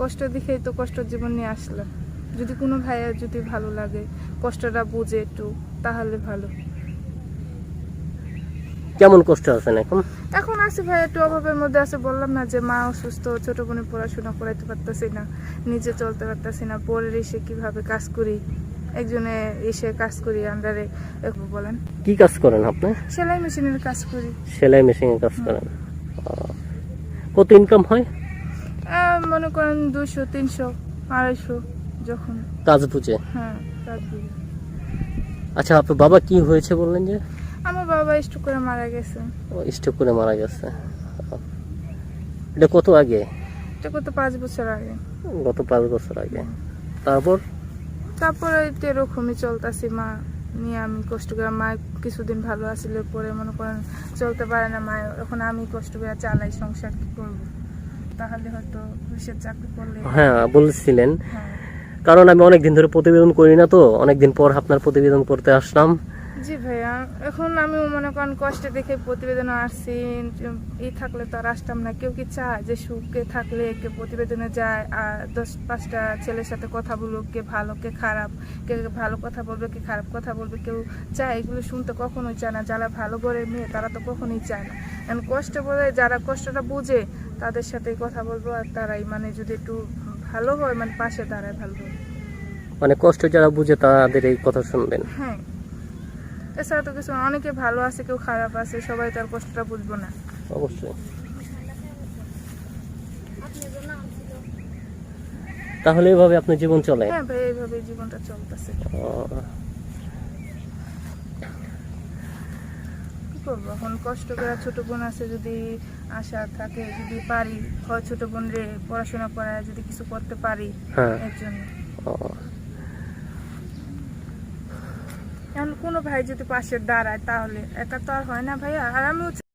কষ্ট দেখেই তো কষ্ট জীবন নিয়ে আসলাম যদি কোনো ভাইয়ের যদি ভালো লাগে কষ্টটা বুঝে একটু তাহলে ভালো। কেমন কষ্ট আছেন এখন? এখন আছে ভাই একটু অভাবের মধ্যে আছে। বললাম না যে মা অসুস্থ ছোট বোনের পড়াশোনা করাইতে পারতেছি না নিজে চলতে পারতেছি না পরের এসে কীভাবে কাজ করি? একজনে এসে কাজ করি আন্ডারে। বলেন। কি কাজ করেন আপনি? সেলাই মেশিনের কাজ করি। সেলাই মেশিনে কাজ করেন। কত ইনকাম হয়? মনে করেন দুশো তিনশো আড়াইশো যখন। কাজ বুঝে হ্যাঁ কাজ। আচ্ছা আপনার বাবা কি হয়েছে বললেন যে? আমার বাবা একটু করে মারা গেছে। ও স্ট্রোক করে মারা গেছে। এটা কত আগে? এটা কত পাঁচ বছর আগে। গত পাঁচ বছর আগে। তারপর? তারপরে তো এরকমই চলতেছি মা নিয়ে আমি কষ্ট করে মা কিছুদিন ভালো আসলে পরে মনে করেন চলতে পারে না মা এখন আমি কষ্ট করে চালাই সংসার কি করব? তাহলে হয়তো পুলিশের চাকরি করলে হ্যাঁ বলছিলেন। হ্যাঁ। কারণ আমি অনেক দিন ধরে প্রতিবেদন করি না তো অনেক দিন পর আপনার প্রতিবেদন করতে আসলাম। জি ভাইয়া এখন আমি মনে করেন কষ্ট দেখে প্রতিবেদনে আসছি ই থাকলে তো আর আসতাম না। কেউ কি চায় যে সুখে থাকলে কে প্রতিবেদনে যায় আর দশ পাঁচটা ছেলের সাথে কথা বলুক কে ভালো কে খারাপ কে ভালো কথা বলবে কে খারাপ কথা বলবে কেউ চায় এগুলো শুনতে কখনোই চায় না। যারা ভালো করে মেয়ে তারা তো কখনোই চায় না। এখন কষ্ট বলে যারা কষ্টটা বুঝে তাদের সাথে কথা বলব আর তারাই মানে যদি একটু ভালো হয় মানে পাশে দাঁড়ায় ভালো হয়। মানে কষ্ট যারা বুঝে তাদের এই কথা শুনবেন। হ্যাঁ। এছাড়া তো কিছু অনেকে ভালো আছে কেউ খারাপ আছে সবাই তার কষ্টটা বুঝব না। অবশ্যই। তাহলে এভাবে আপনার জীবন চলে? হ্যাঁ ভাই এইভাবে জীবনটা চলতেছে ও, কি করব? এখন কষ্ট করে ছোট বোন আছে যদি আশা থাকে যদি পারি হয় ছোট বোন রে পড়াশোনা করায় যদি কিছু করতে পারি হ্যাঁ। এর জন্য। এখন কোনো ভাই যদি পাশে দাঁড়ায় তাহলে একা তো আর হয় না ভাইয়া। আর আমিও